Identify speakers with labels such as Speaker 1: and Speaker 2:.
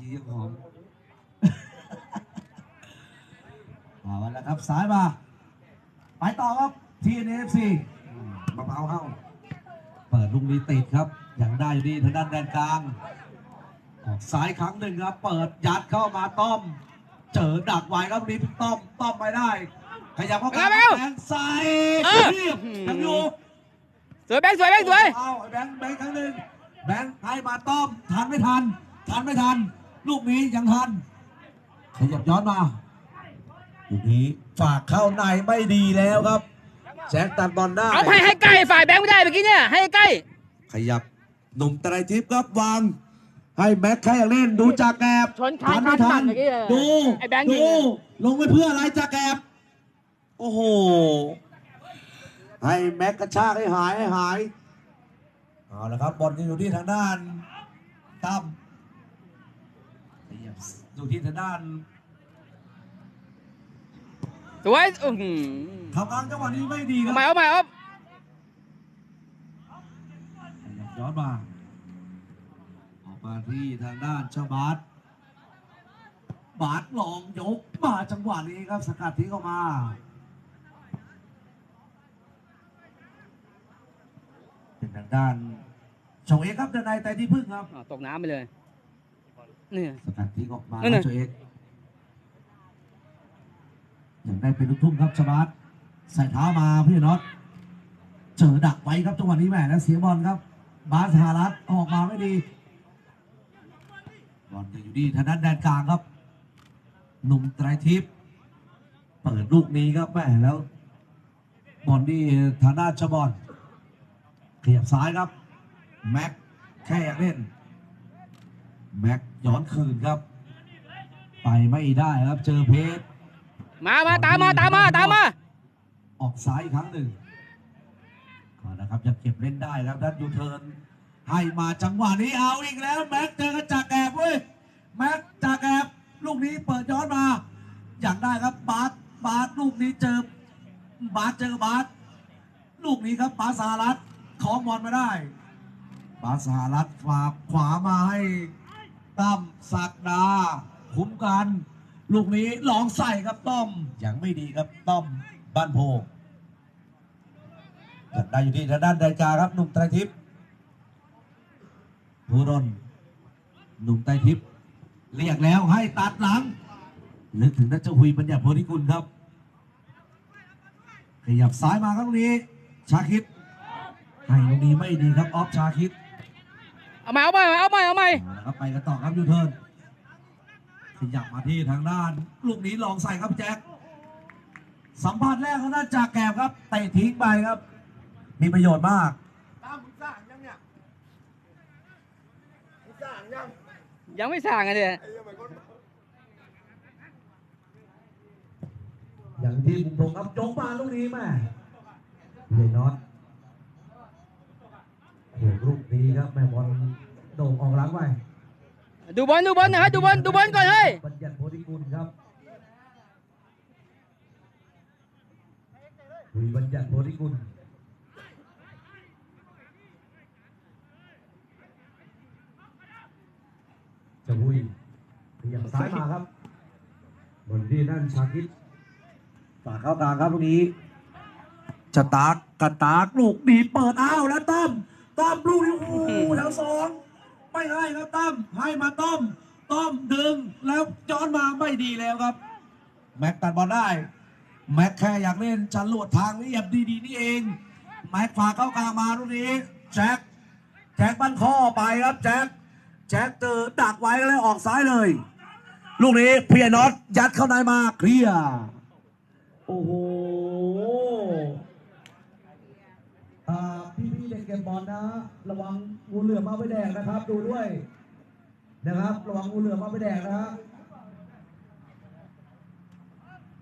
Speaker 1: เจ้าของเอาละครับสายมา ไปต่อครับทีเอฟซีมะพร้าวเข้าเปิดลูกนี้ติดครับอย่างได้อยู่ดีทางด้านแดนกลางออกซ้ายครั้งหนึ่งครับ เปิดยัดเข้ามาต้อม เจอดักไว้ครับลูกนี้ต้อมต้อมไม่ได้ ขยับเข้ากลาง
Speaker 2: เอาแล้ว
Speaker 1: แบงค์ใส่
Speaker 2: เรี
Speaker 1: ยบยังอยู่
Speaker 2: สวยแบงค์สวยแบงค์สวย
Speaker 1: เอาไอ้แบงค์แบงค์ครั้งหนึ่งแบงค์ให้มาต้อมทันไม่ทัน ทันไม่ทัน ลูกนี้ยังทัน ขยับย้อนมาลูกนี้ฝากเข้าในไม่ดีแล้วครับแจ็คตัดบอลได้
Speaker 2: เอาไปให้ใกล้ฝ่ายแบงค์ไม่ได้เมื่อกี้เนี่ยให้ใกล้
Speaker 1: ขยับหนุ่มไตรทิพย์ครับวาง ให้แม็กใครอยากเล่นดูจากแกบ
Speaker 2: ชนคาน
Speaker 1: ทัไม่ทั
Speaker 2: คานนเมื่อกี้เลย
Speaker 1: ดู
Speaker 2: ไอ้แบงค์ยิ
Speaker 1: ดู
Speaker 2: ง
Speaker 1: ลงไปเพื่ออะไรจากแกบโอ้โหให้แม็กกระชากให้หายให้หายเอาละครับบอลยังอยู่ที่ทางด้านตั้มขยับ อยู่ที่ทางด้าน
Speaker 2: สวยอื้อหือ
Speaker 1: ทำงานจังหวะนี้ไม่ดีครั
Speaker 2: เอา
Speaker 1: บ
Speaker 2: ใหม่เอาใหม่เอา
Speaker 1: ย้อนมา ออกมาที่ทางด้านเจ้าบาสบาสลองยกมาจังหวะนี้ครับสกัดทิ้งออกมา เป็นทางด้านชงเอกครับด้านในแต่ที่พึ่งครับ
Speaker 2: อ่าตกน้ำไปเลยเนี่ย
Speaker 1: สกัดทิ้งออกมา
Speaker 2: นั่นน่ะ
Speaker 1: โชเอกอย่างได้เป็นลูกทุ่งครับชบาสใส่เท้ามาพี่น็อตเจอดักไว้ครับจังหวะนี้แหมแล้วเสียบอลครับ บาสหารัตออกมาไม่ดีบอลจะอยู่ที่ทางด้านแดนกลางครับหนุ่มไตรทิพย์เปิดลูกนี้ครับแหมแล้ว บอลที่ทางด้านชบอลขยับซ้ายครับ แม็กแค่อยากเล่น แม็ก ย้อนคืนครับ ไปไม่ได้ครับเจอเพชร
Speaker 2: มามาตามมาตามมาตามมา
Speaker 1: ออกซ้ายอีกครั้งหนึ่งก่อนนะครับยังเก็บเล่นได้ครับด้านยูเทิร์นให้มาจังหวะนี้เอาอีกแล้วแม็กเจอกับจากแอบเว้ยแม็กจากแอบลูกนี้เปิดย้อนมา อย่างได้ครับบาสบาสลูกนี้เจอบาสเจอกับบาสลูกนี้ครับบาสสหรัฐของบอลมาได้ บาสสหรัฐฝากขวามาให้ ตั้มศักดาคุ้มกัน ลูกนี้ลองใส่ครับต้อมยังไม่ดีครับต้อมบ้านโพจัดได้อยู่ที่ทางด้านแดนกาครับหนุ่มไตรทิพย์ภูรนหนุ่มไตรทิพย์เรียกแล้วให้ตัดหลังนึกถึงนัชหุยปัญญาโพธิกุลครับ ขยับซ้ายมาครับตรงนี้ ชาคิดให้ตรงนี้ไม่ดีครับออฟชาคิด
Speaker 2: เอาใหม่เอาใหม่เอาใหม่เอาใหม่
Speaker 1: เอาละครับไปกันต่อครับยูเทิร์นขยับมาที่ทางด้าน ลูกนี้ลองใส่ครับแจ็คสัมผัสแรกเขาด้านจากแกบครับเตะทิ้งไปครับ มีประโยชน์มาก
Speaker 3: ตามมึงสร้างยังเนี่ยมึงสร้างยัง
Speaker 2: ยังไม่สั่งกันเลย
Speaker 3: ไอ้ยังไม่คน
Speaker 1: อย่างที่บุญทงครับจงมาลูกนี้แม่เยน็อตโอ้โหลูกนี้ ครับแม่บอลโด่งออกหลังไป
Speaker 2: ดูบอลดูบอลนะฮะดูบอลดูบอลก่อนเฮ้ย
Speaker 1: บัญญัติโพธิกุลครับหุยบัญญัติโพธิกุลจะหุยขยับซ้ายมาครับบนที่นั่นชาคิดฝากเข้ากลางครับตรงนี้จะตากกระตากลูกดีเปิดอ้าวแล้วต้อม ต้อมลูกนี้โอ้โหแถวสองไม่ให้ครับตั้มให้มาต้อมต้อมดึงแล้วจอนมาไม่ดีแล้วครับ แม็กตัดบอลได้ แม็กแค่อยากเล่นจะลวดทางเรียบดีๆนี่เอง แม็กฝากเข้ากลางมาตรงนี้แจ็คแจ็คบันข้อไปครับแจ็คแจ็คเจอดักไว้แล้วออกซ้ายเลย ลูกนี้เพียน็อตยัดเข้าในมาเคลียร์โอ้โหอ่าพี่ๆ เก็บบอลนะ ระวังงูเหลือมมาไปแดงนะครับ ดูด้วยนะครับ ระวังงูเหลือมมาไปแดงนะฮะ